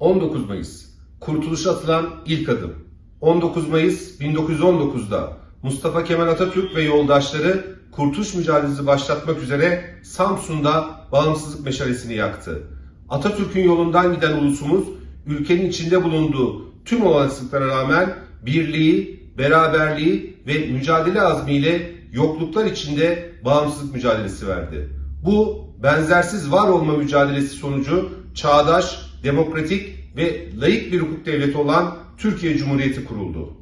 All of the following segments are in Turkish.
19 Mayıs, kurtuluşa atılan ilk adım. 19 Mayıs 1919'da Mustafa Kemal Atatürk ve yoldaşları kurtuluş mücadelesi başlatmak üzere Samsun'da bağımsızlık meşalesini yaktı. Atatürk'ün yolundan giden ulusumuz ülkenin içinde bulunduğu tüm olasılıklara rağmen birliği, beraberliği ve mücadele azmiyle yokluklar içinde bağımsızlık mücadelesi verdi. Bu benzersiz var olma mücadelesi sonucu çağdaş, demokratik ve layık bir hukuk devleti olan Türkiye Cumhuriyeti kuruldu.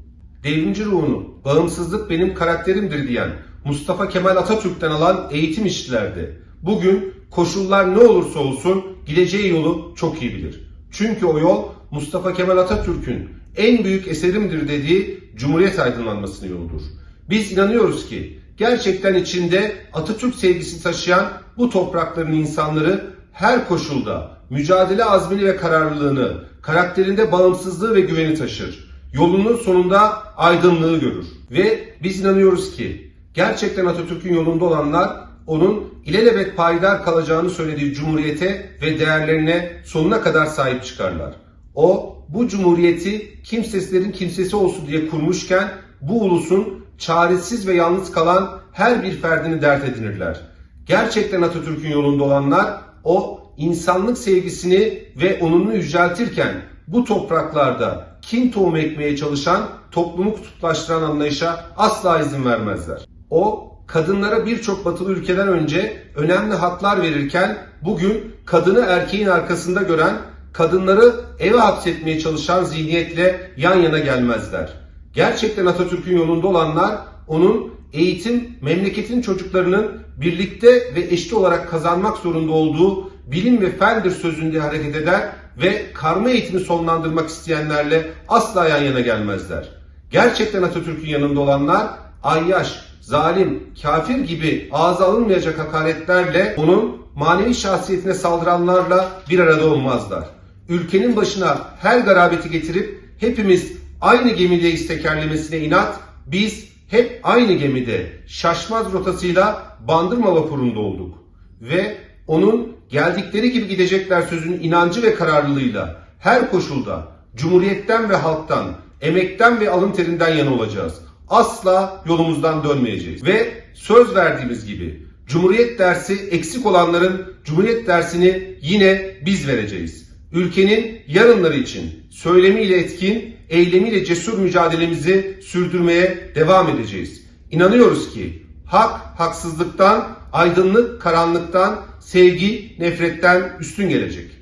Devrimci ruhunu bağımsızlık benim karakterimdir diyen Mustafa Kemal Atatürk'ten alan eğitim işçilerdi. Bugün koşullar ne olursa olsun gideceği yolu çok iyi bilir. Çünkü o yol Mustafa Kemal Atatürk'ün en büyük eserimdir dediği Cumhuriyet aydınlanmasının yoludur. Biz inanıyoruz ki gerçekten içinde Atatürk sevgisi taşıyan bu toprakların insanları her koşulda mücadele azmini ve kararlılığını, karakterinde bağımsızlığı ve güveni taşır. Yolunun sonunda aydınlığı görür. Ve biz inanıyoruz ki gerçekten Atatürk'ün yolunda olanlar onun ilelebet payidar kalacağını söylediği cumhuriyete ve değerlerine sonuna kadar sahip çıkarlar. O bu cumhuriyeti kimsesizlerin kimsesi olsun diye kurmuşken bu ulusun çaresiz ve yalnız kalan her bir ferdini dert edinirler. Gerçekten Atatürk'ün yolunda olanlar o insanlık sevgisini ve onunu yüceltirken bu topraklarda kin tohum ekmeye çalışan, toplumu kutuplaştıran anlayışa asla izin vermezler. O kadınlara birçok batılı ülkeden önce önemli haklar verirken bugün kadını erkeğin arkasında gören, kadınları eve hapsetmeye çalışan zihniyetle yan yana gelmezler. Gerçekten Atatürk'ün yolunda olanlar onun eğitim memleketin çocuklarının birlikte ve eşit olarak kazanmak zorunda olduğu bilim ve fendir sözünde hareket eder ve karma eğitimi sonlandırmak isteyenlerle asla yan yana gelmezler. Gerçekten Atatürk'ün yanında olanlar ayyaş, zalim, kafir gibi ağza alınmayacak hakaretlerle onun manevi şahsiyetine saldıranlarla bir arada olmazlar. Ülkenin başına her garabeti getirip hepimiz aynı gemideyiz tekerlemesine inat, biz hep aynı gemide şaşmaz rotasıyla Bandırma vapurunda olduk. Ve onun geldikleri gibi gidecekler sözünün inancı ve kararlılığıyla her koşulda Cumhuriyetten ve halktan, emekten ve alın terinden yana olacağız. Asla yolumuzdan dönmeyeceğiz. Ve söz verdiğimiz gibi Cumhuriyet dersi eksik olanların Cumhuriyet dersini yine biz vereceğiz. Ülkenin yarınları için söylemiyle etkin, eylemiyle cesur mücadelemizi sürdürmeye devam edeceğiz. İnanıyoruz ki hak haksızlıktan, aydınlık karanlıktan, sevgi nefretten üstün gelecek.